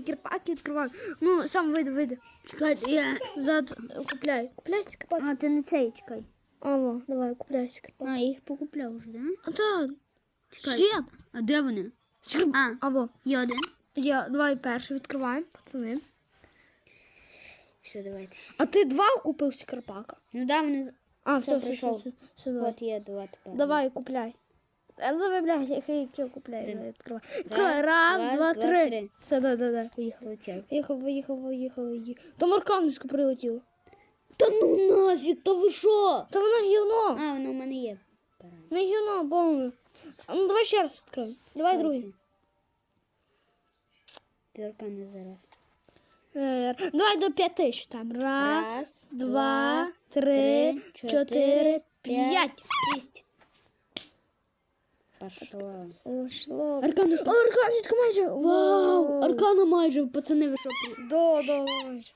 Кірпаки відкриваю. Ну, сам вийди, вийди. Чекайте, я Зад купляй. Купляй ці. А, це не цей, чекай. Аво, давай, купляй ці. А, я їх покупляв вже, да? А так. Чекай. Ще. А де вони? Скріп. А. Аво. Є один. Я, давай перший відкриваємо, пацани. Все, давайте. А ти два купив ці кірпака? Ну да, вони... А, Все, все, все, все, прийшов. все, все, давай. От є два тепер. Давай, купляй. А, давай, блядь, я я- я купляю. Відкривай. Відкривай. Раз, два, два, три. три. Все, да, да, да. Полетів. Поїхав, поїхав, поїхав, поїхав. Там арканочка прилетіла. Та ну нафіг, то ви що? Та воно гівно. А, воно в мене є. Не гівно, повне. А Ну, давай ще раз відкриємо. Давай другий. Тверка не зараз. Е, Давай до п'яти считаємо. Раз, Раз, два, три, чотири, п'ять. Шість. Пошло. Ушло. Аркану арканочка майже. Вау! Вау. Аркана майже, пацани, ви до да, майже.